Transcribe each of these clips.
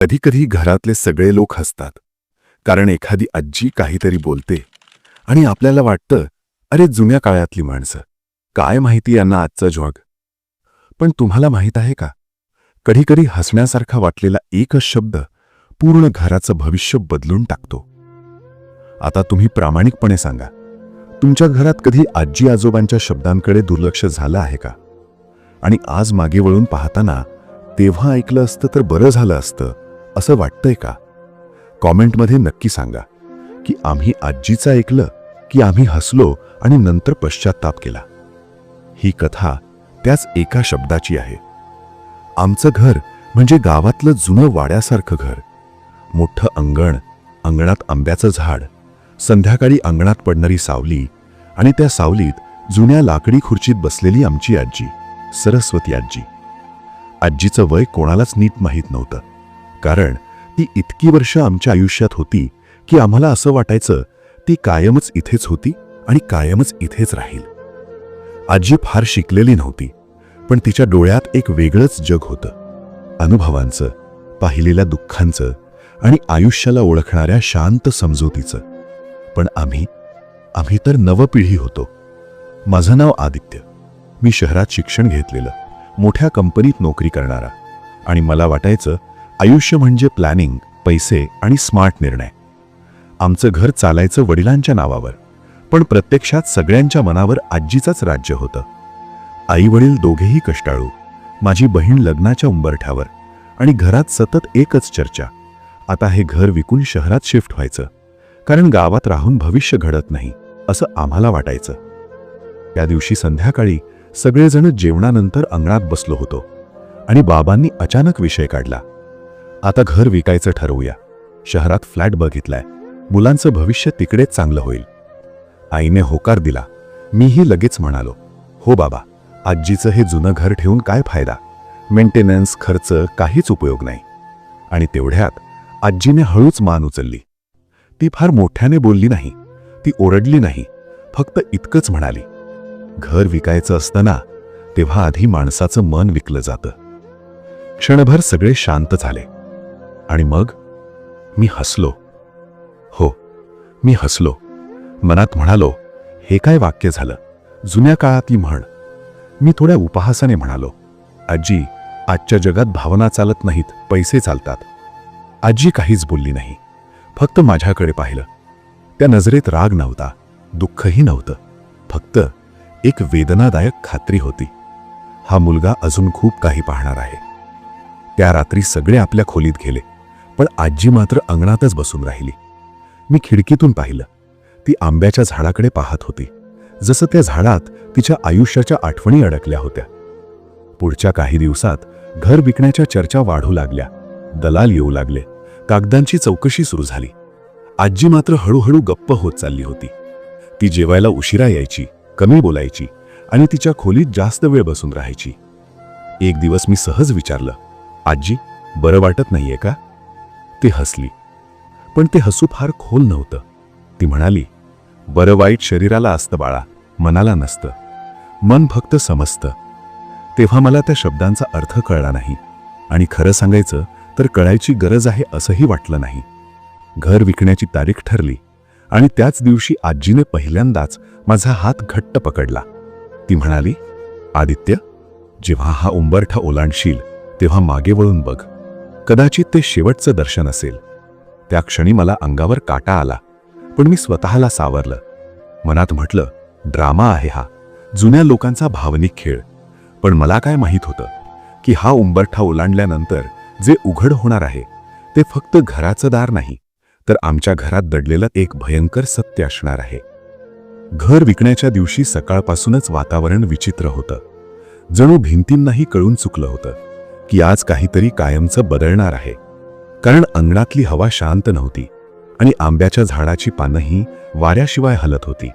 कधीकधी घरातले सगळे लोक हसतात. कारण एखादी आजी काहीतरी बोलते आणि आपल्याला वाटतं अरे जुन्या काळातली माणसं. काय माहिती यांना आजचं जग? पण तुम्हाला माहीत आहे का? कधीकधी हसण्यासारखा वाटलेला एकच शब्द पूर्ण घराचं भविष्य बदलून टाकतो. आता तुम्ही प्रामाणिकपणे सांगा तुमच्या घरात कधी आजी आजोबांच्या शब्दांकडे दुर्लक्ष झालं आहे का? आणि आज मागे वळून पाहताना तेव्हा ऐकलं असतं तर बरं झालं असतं. असं वाटतंय का? कॉमेंटमध्ये नक्की सांगा की आम्ही आजीचं ऐकलं की आम्ही हसलो आणि नंतर पश्चाताप केला. ही कथा त्याच एका शब्दाची आहे. आमचं घर म्हणजे गावातलं जुनं वाड्यासारखं घर. मोठं अंगण अंगणात आंब्याचं झाड संध्याकाळी अंगणात पडणारी सावली आणि त्या सावलीत जुन्या लाकडी खुर्चीत बसलेली आमची आजी सरस्वती आजी. आजीचं वय कोणालाच नीट माहीत नव्हतं. कारण ती इतकी वर्ष आमच्या आयुष्यात होती की आम्हाला असं वाटायचं ती कायमच इथेच होती आणि कायमच इथेच राहील. आजी फार शिकलेली नव्हती पण तिच्या डोळ्यात एक वेगळंच जग होतं. अनुभवांचं पाहिलेल्या दुःखांचं आणि आयुष्याला ओळखणाऱ्या शांत समजुतीचं. पण आम्ही आम्ही तर नवपिढी होतो. माझं नाव आदित्य. मी शहरात शिक्षण घेतलेलं मोठ्या कंपनीत नोकरी करणारा आणि मला वाटायचं आयुष्य म्हणजे प्लॅनिंग पैसे आणि स्मार्ट निर्णय. आमचं घर चालायचं वडिलांच्या नावावर पण प्रत्यक्षात सगळ्यांच्या मनावर आजीचंच राज्य होतं. आई वडील दोघेही कष्टाळू माझी बहीण लग्नाच्या उंबरठ्यावर आणि घरात सतत एकच चर्चा. आता हे घर विकून शहरात शिफ्ट व्हायचं कारण गावात राहून भविष्य घडत नाही असं आम्हाला वाटायचं. त्या दिवशी संध्याकाळी सगळेजण जेवणानंतर अंगणात बसलो होतो आणि बाबांनी अचानक विषय काढला. आता घर विकायचं ठरवूया. शहरात फ्लॅट बघितलाय. मुलांचं भविष्य तिकडेच चांगलं होईल. आईने होकार दिला. मीही लगेच म्हणालो हो बाबा आजीचं हे जुनं घर ठेवून काय फायदा? मेंटेनन्स खर्च काहीच उपयोग नाही. आणि तेवढ्यात आजीने हळूच मान उचलली. ती फार मोठ्याने बोलली नाही. ती ओरडली नाही. फक्त इतकंच म्हणाली. घर विकायचं असताना तेव्हा आधी माणसाचं मन विकलं जातं. क्षणभर सगळे शांत झाले. आणि मग? मी हसलो. हो मी हसलो. मनात म्हणालो हे काय वाक्य झालं? जुन्या काळातली म्हण. मी थोड्या उपहासाने म्हणालो आजी आजच्या जगात भावना चालत नाहीत पैसे चालतात. आजी काहीच बोलली नाही. फक्त माझ्याकडे पाहिलं. त्या नजरेत राग नव्हता दुःखही नव्हतं. फक्त एक वेदनादायक खात्री होती. हा मुलगा अजून खूप काही पाहणार आहे. त्या रात्री सगळे आपल्या खोलीत गेले. पण आजी मात्र अंगणातच बसून राहिली. मी खिडकीतून पाहिलं. ती आंब्याच्या झाडाकडे पाहत होती. जसं त्या झाडात तिच्या आयुष्याच्या आठवणी अडकल्या होत्या. पुढच्या काही दिवसात घर विकण्याच्या चर्चा वाढू लागल्या. दलाल येऊ लागले. कागदांची चौकशी सुरू झाली. आजी मात्र हळूहळू गप्प होत चालली होती. ती जेवायला उशिरा यायची कमी बोलायची आणि तिच्या खोलीत जास्त वेळ बसून राहायची. एक दिवस मी सहज विचारलं आजी बरं वाटत नाहीये का? ती हसली. पण ते हसू फार खोल नव्हतं. ती म्हणाली बरं वाईट शरीराला असतं बाळा मनाला नसतं. मन फक्त समजतं. तेव्हा मला त्या शब्दांचा अर्थ कळला नाही. आणि खरं सांगायचं तर कळायची गरज आहे असंही वाटलं नाही. घर विकण्याची तारीख ठरली आणि त्याच दिवशी आजीने पहिल्यांदाच माझा हात घट्ट पकडला. ती म्हणाली आदित्य जेव्हा हा उंबरठा ओलांडशील तेव्हा मागे वळून बघ. कदाचित ते शेवटचं दर्शन असेल. त्या क्षणी मला अंगावर काटा आला पण मी स्वतःला सावरलं. मनात म्हटलं ड्रामा आहे हा. जुन्या लोकांचा भावनिक खेळ. पण मला काय माहीत होतं की हा उंबरठा ओलांडल्यानंतर जे उघड होणार आहे ते फक्त घराचं दार नाही तर आमच्या घरात दडलेलं एक भयंकर सत्य असणार आहे. घर विकण्याच्या दिवशी सकाळपासूनच वातावरण विचित्र होतं. जणू भिंतींनाही कळून चुकलं होतं. की आज काहीतरी कायमचं बदलणार आहे. कारण अंगणातली हवा शांत नव्हती आणि आंब्याच्या झाडाची पानंही वाऱ्याशिवाय हलत होती.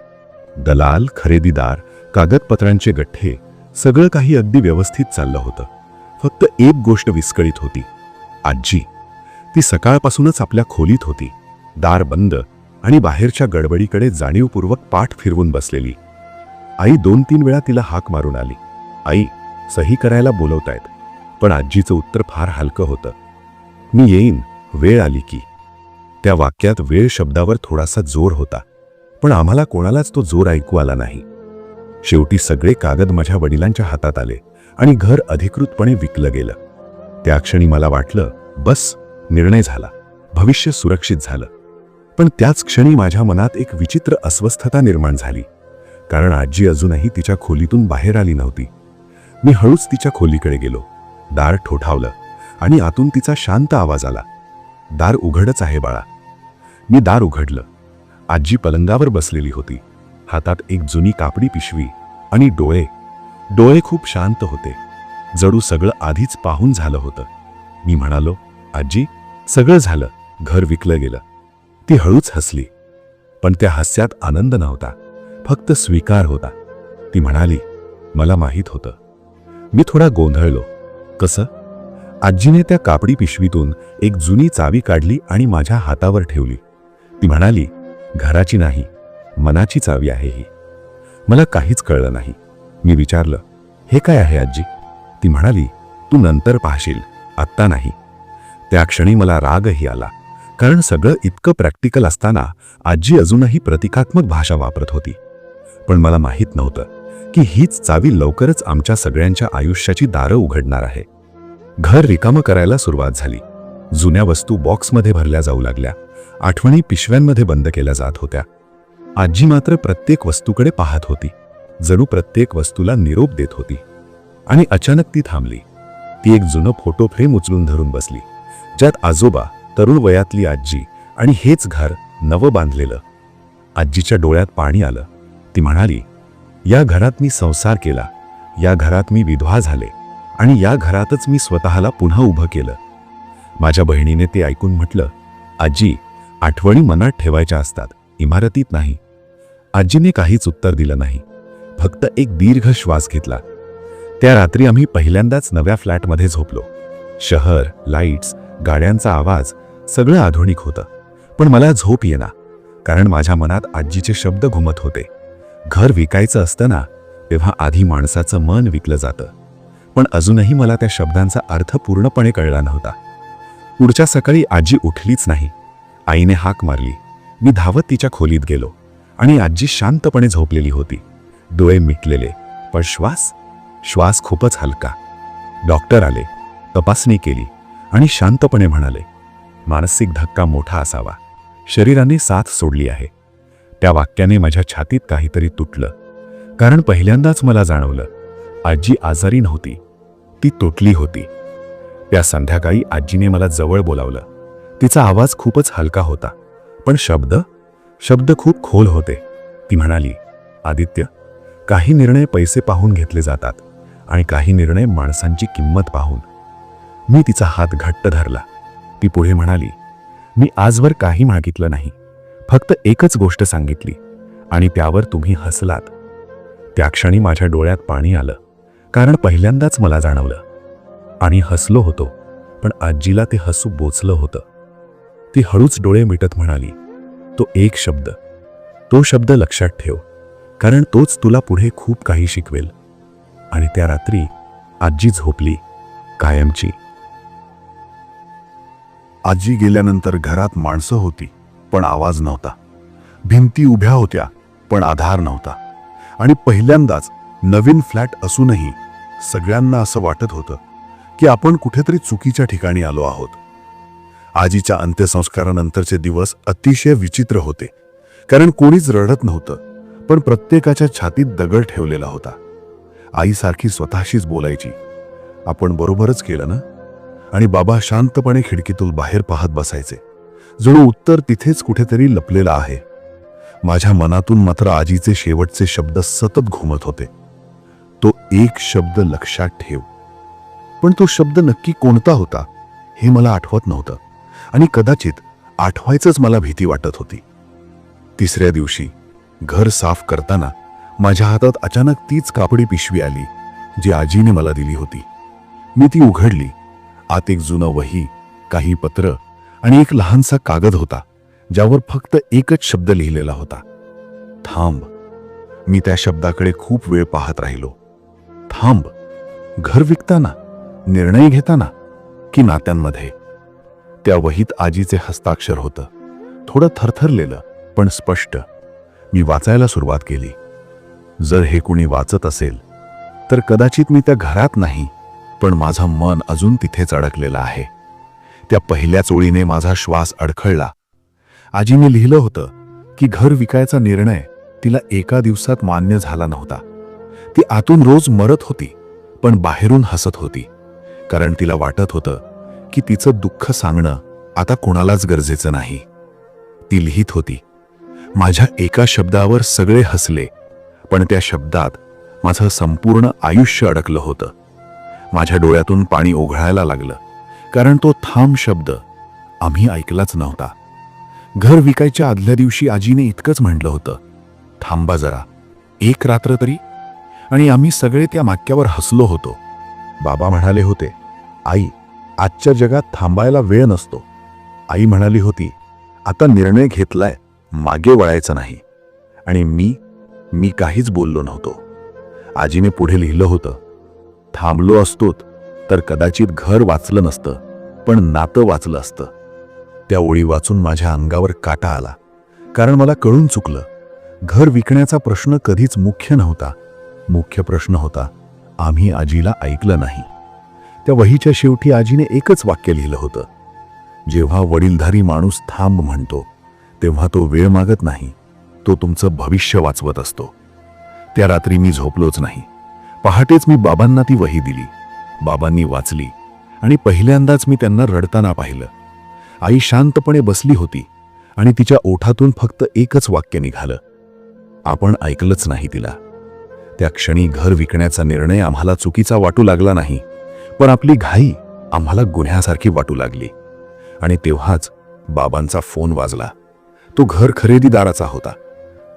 दलाल खरेदीदार कागदपत्रांचे गठ्ठे सगळं काही अगदी व्यवस्थित चाललं होतं. फक्त एक गोष्ट विस्कळीत होती. आजी. ती सकाळपासूनच आपल्या खोलीत होती. दार बंद आणि बाहेरच्या गडबडीकडे जाणीवपूर्वक पाठ फिरवून बसलेली. आई दोन तीन वेळा तिला हाक मारून आली. आई सही करायला बोलवतायत. पण आजीचं उत्तर फार हलकं होतं. मी येईन वेळ आली की. त्या वाक्यात वेळ शब्दावर थोडासा जोर होता पण आम्हाला कोणालाच तो जोर ऐकू आला नाही. शेवटी सगळे कागद माझ्या वडिलांच्या हातात आले आणि घर अधिकृतपणे विकलं गेलं. त्या क्षणी मला वाटलं बस निर्णय झाला. भविष्य सुरक्षित झालं. पण त्याच क्षणी माझ्या मनात एक विचित्र अस्वस्थता निर्माण झाली कारण आजी अजूनही तिच्या खोलीतून बाहेर आली नव्हती. मी हळूच तिच्या खोलीकडे गेलो. दार ठोठावलं आणि आतून तिचा शांत आवाज आला. दार उघडच आहे बाळा. मी दार उघडलं. आजी पलंगावर बसलेली होती. हातात एक जुनी कापडी पिशवी आणि डोळे. डोळे खूप शांत होते. जडू सगळं आधीच पाहून झालं होतं. मी म्हणालो आजी सगळं झालं. घर विकलं गेलं. ती हळूच हसली. पण त्या हास्यात आनंद नव्हता. फक्त स्वीकार होता. ती म्हणाली मला माहीत होतं. मी थोडा गोंधळलो. कसं? आजीने त्या कापडी पिशवीतून एक जुनी चावी काढली आणि माझ्या हातावर ठेवली. ती म्हणाली घराची नाही मनाची चावी आहे ही. मला काहीच कळलं नाही. मी विचारलं हे काय आहे आजी? ती म्हणाली तू नंतर पाहशील आत्ता नाही. त्या क्षणी मला रागही आला कारण सगळं इतकं प्रॅक्टिकल असताना आजी अजूनही प्रतिकात्मक भाषा वापरत होती. पण मला माहीत नव्हतं की हीच चावी लवकरच आमच्या सगळ्यांच्या आयुष्याची दारं उघडणार आहे. घर रिकामं करायला सुरुवात झाली. जुन्या वस्तू बॉक्समध्ये भरल्या जाऊ लागल्या. आठवणी पिशव्यांमध्ये बंद केल्या जात होत्या. आजी मात्र प्रत्येक वस्तूकडे पाहत होती. जणू प्रत्येक वस्तूला निरोप देत होती. आणि अचानक ती थांबली. ती एक जुनं फोटो फ्रेम उचलून धरून बसली. ज्यात आजोबा तरुण वयातली आजी आणि हेच घर नवं बांधलेलं. आजीच्या डोळ्यात पाणी आलं. ती म्हणाली या घरात मी संसार केला. या घरात मी विधवा झाले आणि या घरातच मी स्वतःला पुन्हा उभं केलं. माझ्या बहिणीने ते ऐकून म्हटलं आजी आठवणी मनात ठेवायच्या असतात इमारतीत नाही. आजीने काहीच उत्तर दिलं नाही. फक्त एक दीर्घ श्वास घेतला. त्या रात्री आम्ही पहिल्यांदाच नव्या फ्लॅटमध्ये झोपलो. शहर लाईट्स गाड्यांचा आवाज सगळं आधुनिक होतं. पण मला झोप येना कारण माझ्या मनात आजीचे शब्द घुमत होते. घर विकायचं असतं ना तेव्हा आधी माणसाचं मन विकलं जातं. पण अजूनही मला त्या शब्दांचा अर्थ पूर्णपणे कळला नव्हता. पुढच्या सकाळी आजी उठलीच नाही. आईने हाक मारली. मी धावत तिच्या खोलीत गेलो आणि आजी शांतपणे झोपलेली होती. डोळे मिटलेले. पण श्वास? श्वास खूपच हलका. डॉक्टर आले. तपासणी केली आणि शांतपणे म्हणाले मानसिक धक्का मोठा असावा. शरीराने साथ सोडली आहे. त्या वाक्याने माझ्या छातीत काहीतरी तुटलं. कारण पहिल्यांदाच मला जाणवलं आजी आजारी नव्हती. ती तुटली होती. त्या संध्याकाळी आजीने मला जवळ बोलावलं. तिचा आवाज खूपच हलका होता. पण शब्द? शब्द खूप खोल होते. ती म्हणाली आदित्य काही निर्णय पैसे पाहून घेतले जातात आणि काही निर्णय माणसांची किंमत पाहून. मी तिचा हात घट्ट धरला. ती पुढे म्हणाली मी आजवर काही मागितलं नाही. फक्त एकच गोष्ट सांगितली आणि त्यावर तुम्ही हसलात. त्या क्षणी माझ्या डोळ्यात पाणी आलं कारण पहिल्यांदाच मला जाणवलं. आणि हसलो होतो पण आजीला ते हसू बोचलं होतं. ती हळूच डोळे मिटत म्हणाली तो एक शब्द. तो शब्द लक्षात ठेव कारण तोच तुला पुढे खूप काही शिकवेल. आणि त्या रात्री आजी झोपली कायमची. आजी गेल्यानंतर घरात माणसं होती. पण आवाज नव्हता. भिंती उभ्या होत्या पण आधार नव्हता. आणि पहिल्यांदाच नवीन फ्लॅट असूनही सगळ्यांना असं वाटत होतं की आपण कुठेतरी चुकीच्या ठिकाणी आलो आहोत. आजीच्या अंत्यसंस्कारानंतरचे दिवस अतिशय विचित्र होते. कारण कोणीच रडत नव्हतं पण प्रत्येकाच्या छातीत दगड ठेवलेला होता. आईसारखी स्वतःशीच बोलायची. आपण बरोबरच केलं ना? आणि बाबा शांतपणे खिडकीतून बाहेर पाहत बसायचे. जणू उत्तर तिथेच कुठेतरी लपलेलं आहे. माझ्या मनातून मात्र आजीचे शेवटचे शब्द सतत घुमत होते. तो एक शब्द लक्षात ठेव. पण तो शब्द नक्की कोणता होता हे मला आठवत नव्हतं आणि कदाचित आठवायचंच मला भीती वाटत होती. तिसऱ्या दिवशी घर साफ करताना माझ्या हातात अचानक तीच कापडी पिशवी आली जी आजीने मला दिली होती. मी ती उघडली. आत एक जुनं वही काही पत्र आणि एक लहानसा कागद होता ज्यावर फक्त एकच शब्द लिहिलेला होता. थांब मी त्या शब्दाकडे खूप वेळ पाहत राहिलो. थांब घर विकताना निर्णय घेताना की नात्यांमध्ये? त्या वहीत आजीचे हस्ताक्षर होतं. थोडं थरथरलेलं पण स्पष्ट. मी वाचायला सुरुवात केली. जर हे कुणी वाचत असेल तर कदाचित मी त्या घरात नाही पण माझं मन अजून तिथेच अडकलेलं आहे. त्या पहिल्याच ओळीने माझा श्वास अडखळला. आजीने लिहिलं होतं की घर विकायचा निर्णय तिला एका दिवसात मान्य झाला नव्हता. ती आतून रोज मरत होती पण बाहेरून हसत होती. कारण तिला वाटत होतं की तिचं दुःख सांगणं आता कोणालाच गरजेचं नाही. ती लिहित होती माझ्या एका शब्दावर सगळे हसले पण त्या शब्दात माझं संपूर्ण आयुष्य अडकलं होतं. माझ्या डोळ्यातून पाणी ओघळायला लागलं. कारण तो थांब शब्द आम्ही ऐकलाच नव्हता. घर विकायच्या आदल्या दिवशी आजीने इतकंच म्हटलं होतं थांबा जरा एक रात्र तरी. आणि आम्ही सगळे त्या माक्यावर हसलो होतो. बाबा म्हणाले होते आई आजच्या जगात थांबायला वेळ नसतो. आई म्हणाली होती आता निर्णय घेतलाय मागे वळायचं नाही. आणि मी मी काहीच बोललो नव्हतो. आजीने पुढे लिहिलं होतं थांबलो असतोत तर कदाचित घर वाचलं नसतं पण नातं वाचलं असतं. त्या ओळी वाचून माझ्या अंगावर काटा आला. कारण मला कळून चुकलं घर विकण्याचा प्रश्न कधीच मुख्य नव्हता. मुख्य प्रश्न होता आम्ही आजीला ऐकलं नाही. त्या वहीच्या शेवटी आजीने एकच वाक्य लिहिलं होतं. जेव्हा वडीलधारी माणूस थांब म्हणतो तेव्हा तो वेळ मागत नाही तो तुमचं भविष्य वाचवत असतो. त्या रात्री मी झोपलोच नाही. पहाटेच मी बाबांना ती वही दिली. बाबांनी वाचली आणि पहिल्यांदाच मी त्यांना रडताना पाहिलं. आई शांतपणे बसली होती आणि तिच्या ओठातून फक्त एकच वाक्य निघालं. आपण ऐकलंच नाही तिला. त्या क्षणी घर विकण्याचा निर्णय आम्हाला चुकीचा वाटू लागला नाही पण आपली घाई आम्हाला गुन्ह्यासारखी वाटू लागली. आणि तेव्हाच बाबांचा फोन वाजला. तो घर खरेदीदाराचा होता.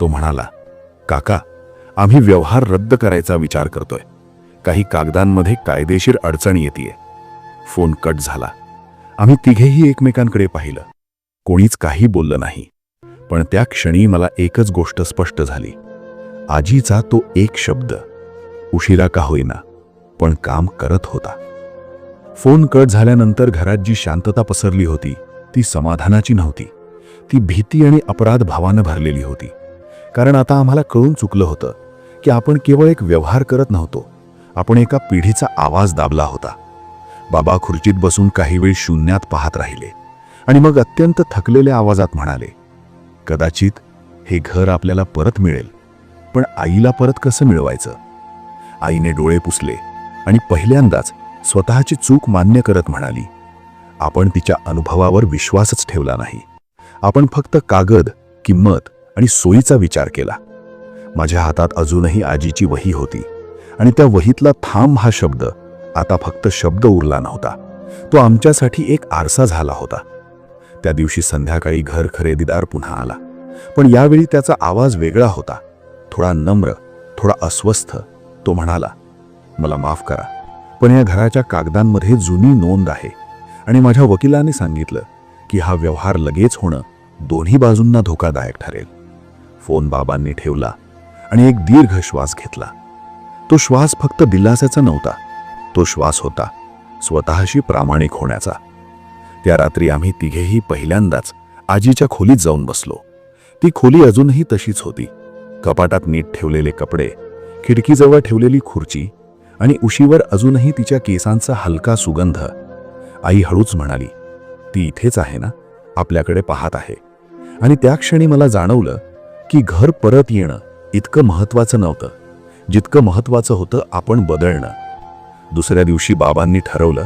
तो म्हणाला काका आम्ही व्यवहार रद्द करायचा विचार करतोय. काही कागदांमध्ये कायदेशीर अडचण येते फोन कट झाला. आम्ही तिघेही एकमेकांकडे पाहिलं. कोणीच काही बोललं नाही. पण त्या क्षणी मला एकच गोष्ट स्पष्ट झाली. आजीचा तो एक शब्द उशिरा का होईना पण काम करत होता. फोन कट झाल्यानंतर घरात जी शांतता पसरली होती ती समाधानाची नव्हती. ती भीती आणि अपराध भावानं भरलेली होती. कारण आता आम्हाला कळून चुकलं होतं की आपण केवळ एक व्यवहार करत नव्हतो. आपण एका पिढीचा आवाज दाबला होता. बाबा खुर्चीत बसून काही वेळ शून्यात पाहत राहिले आणि मग अत्यंत थकलेल्या आवाजात म्हणाले कदाचित हे घर आपल्याला परत मिळेल पण आईला परत कसं मिळवायचं? आईने डोळे पुसले आणि पहिल्यांदाच स्वतःची चूक मान्य करत म्हणाली आपण तिच्या अनुभवावर विश्वासच ठेवला नाही. आपण फक्त कागद किंमत आणि सोयीचा विचार केला. माझ्या हातात अजूनही आजीची वही होती. आणि त्या वहीतला थांब हा शब्द. आता फक्त शब्द उरला नव्हता. तो आमच्यासाठी एक आरसा झाला होता. त्या दिवशी संध्याकाळी घर खरेदीदार पुन्हा आला. पण यावेळी त्याचा आवाज वेगळा होता. थोडा नम्र थोडा अस्वस्थ तो म्हणाला मला माफ करा पण या घराच्या कागदांमध्ये जुनी नोंद आहे. आणि माझ्या वकिलाने सांगितलं की हा व्यवहार लगेच होणं दोन्ही बाजूंना धोकादायक ठरेल. फोन बाबांनी ठेवला आणि एक दीर्घ श्वास घेतला. तो श्वास फक्त दिलासाचा नव्हता. तो श्वास होता स्वतःशी प्रामाणिक होण्याचा. त्या रात्री आम्ही तिघेही पहिल्यांदाच आजीच्या खोलीत जाऊन बसलो. ती खोली अजूनही तशीच होती. कपाटात नीट ठेवलेले कपडे खिडकीजवळ ठेवलेली खुर्ची आणि उशीवर अजूनही तिच्या केसांचा हलका सुगंध. आई हळूच म्हणाली ती इथेच आहे ना? आपल्याकडे पाहत आहे. आणि त्या क्षणी मला जाणवलं की घर परत येणं इतकं महत्वाचं नव्हतं. जितकं महत्वाचं होतं आपण बदलणं. दुसऱ्या दिवशी बाबांनी ठरवलं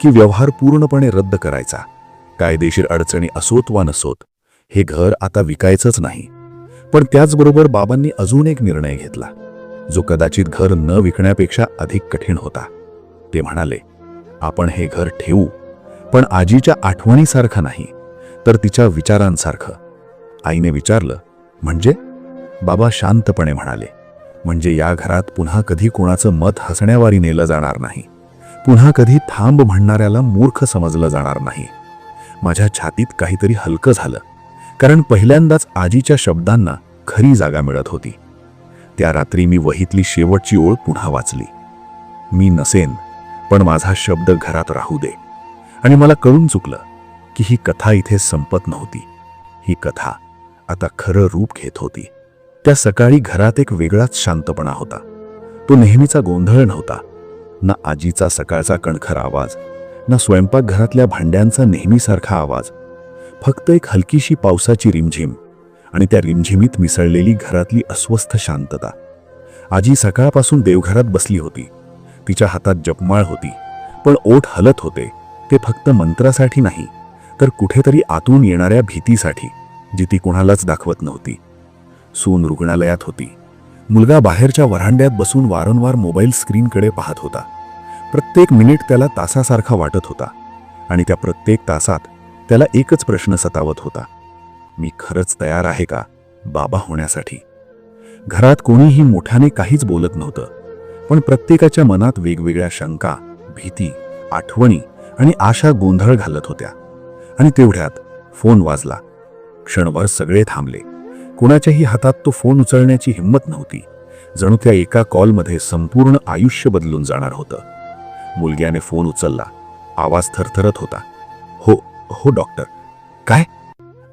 की व्यवहार पूर्णपणे रद्द करायचा. कायदेशीर अडचणी असोत वा नसोत हे घर आता विकायचंच नाही. पण त्याचबरोबर बाबांनी अजून एक निर्णय घेतला. जो कदाचित घर न विकण्यापेक्षा अधिक कठीण होता. ते म्हणाले आपण हे घर ठेवू पण आजीच्या आठवणीसारखं नाही तर तिच्या विचारांसारखं. आईने विचारलं म्हणजे? बाबा शांतपणे म्हणाले म्हणजे या घरात पुन्हा कधी कोणाचं मत हसण्यावारी नेलं जाणार नाही. पुन्हा कधी थांब म्हणणाऱ्याला मूर्ख समजलं जाणार नाही. माझ्या छातीत काहीतरी हलकं झालं. कारण पहिल्यांदाच आजीच्या शब्दांना खरी जागा मिळत होती. त्या रात्री मी वहीतली शेवटची ओळ पुन्हा वाचली. मी नसेन पण माझा शब्द घरात राहू दे. आणि मला कळून चुकलं की ही कथा इथे संपत नव्हती. ही कथा आता खरं रूप घेत होती. त्या सकाळी घरात एक वेगळाच शांतपणा होता. तो नेहमीचा गोंधळ नव्हता. ना आजीचा सकाळचा कणखर आवाज ना स्वयंपाकघरातल्या भांड्यांचा नेहमीसारखा आवाज. फक्त एक हलकीशी पावसाची रिमझिम आणि त्या रिमझिमीत मिसळलेली घरातली अस्वस्थ शांतता. आजी सकाळपासून देवघरात बसली होती. तिच्या हातात जपमाळ होती पण ओठ हलत होते. ते फक्त मंत्रासाठी नाही तर कुठेतरी आतून येणाऱ्या भीतीसाठी जी ती कुणालाच दाखवत नव्हती. सून रुग्णालयात होती. मुलगा बाहेरच्या वरांड्यात बसून वारंवार मोबाईल स्क्रीनकडे पाहत होता. प्रत्येक मिनिट त्याला तासासारखा वाटत होता आणि त्या प्रत्येक तासात त्याला एकच प्रश्न सतावत होता. मी खरंच तयार आहे का? बाबा होण्यासाठी. घरात कोणीही मोठ्याने काहीच बोलत नव्हतं पण प्रत्येकाच्या मनात वेगवेगळ्या शंका भीती आठवणी आणि आशा गोंधळ घालत होत्या आणि तेवढ्यात फोन वाजला. क्षणभर सगळे थांबले. कुणाच्याही हातात तो फोन उचलण्याची हिंमत नव्हती. जणू त्या एका कॉलमध्ये संपूर्ण आयुष्य बदलून जाणार होतं. मुलग्याने फोन उचलला. आवाज थरथरत होता. हो हो डॉक्टर. काय?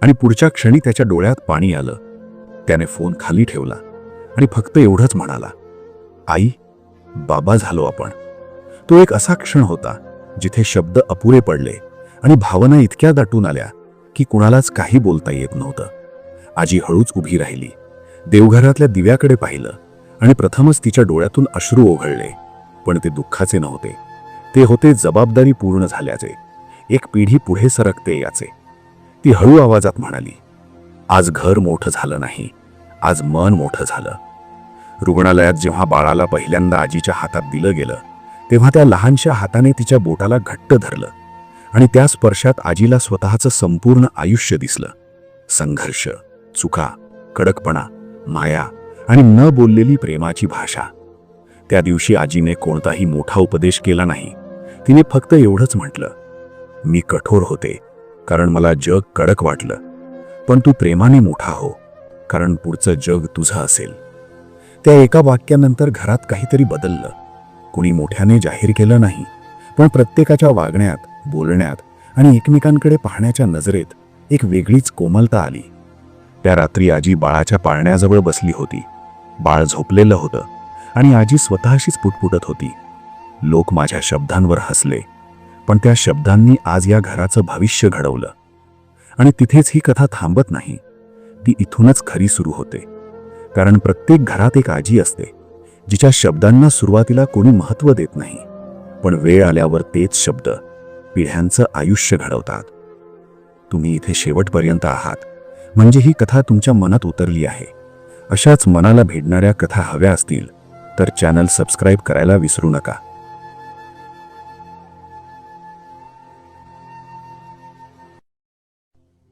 आणि पुढच्या क्षणी त्याच्या डोळ्यात पाणी आलं. त्याने फोन खाली ठेवला आणि फक्त एवढंच म्हणाला. आई बाबा झालो आपण. तो एक असा क्षण होता जिथे शब्द अपुरे पडले आणि भावना इतक्या दाटून आल्या की कुणालाच काही बोलता येत नव्हतं. आजी हळूच उभी राहिली. देवघरातल्या दिव्याकडे पाहिलं आणि प्रथमच तिच्या डोळ्यातून अश्रू ओघळले. पण ते दुःखाचे नव्हते. ते होते जबाबदारी पूर्ण झाल्याचे. एक पिढी पुढे सरकते याचे. ती हळू आवाजात म्हणाली आज घर मोठं झालं नाही. आज मन मोठं झालं. रुग्णालयात जेव्हा बाळाला पहिल्यांदा आजीच्या हातात दिलं गेलं तेव्हा त्या लहानशा हाताने तिच्या बोटाला घट्ट धरलं आणि त्या स्पर्शात आजीला स्वतःचं संपूर्ण आयुष्य दिसलं. संघर्ष. चुका कडकपणा माया आणि न बोललेली प्रेमाची भाषा. त्या दिवशी आजीने कोणताही मोठा उपदेश केला नाही. तिने फक्त एवढंच म्हटलं मी कठोर होते कारण मला जग कडक वाटलं. पण तू प्रेमाने मोठा हो कारण पुढचं जग तुझं असेल. त्या एका वाक्यानंतर घरात काहीतरी बदललं. कुणी मोठ्याने जाहीर केलं नाही पण प्रत्येकाच्या वागण्यात बोलण्यात आणि एकमेकांकडे पाहण्याच्या नजरेत एक वेगळीच कोमलता आली. त्या रात्री आजी बाळाच्या पाळण्याजवळ बसली होती. बाळ झोपलेलं होतं आणि आजी स्वतःशीच पुटपुटत होती. लोक माझ्या शब्दांवर हसले पण त्या शब्दांनी आज या घराचं भविष्य घडवलं. आणि तिथेच ही कथा थांबत नाही. ती इथूनच खरी सुरू होते. कारण प्रत्येक घरात एक आजी असते जिच्या शब्दांना सुरुवातीला कोणी महत्त्व देत नाही. पण वेळ आल्यावर तेच शब्द पिढ्यांचं आयुष्य घडवतात. तुम्ही इथे शेवटपर्यंत आहात. म्हणजे ही कथा तुमच्या मनात उतरली आहे. अशाच मनाला भेटणाऱ्या कथा हव्या असतील तर चॅनल सबस्क्राईब करायला विसरू नका.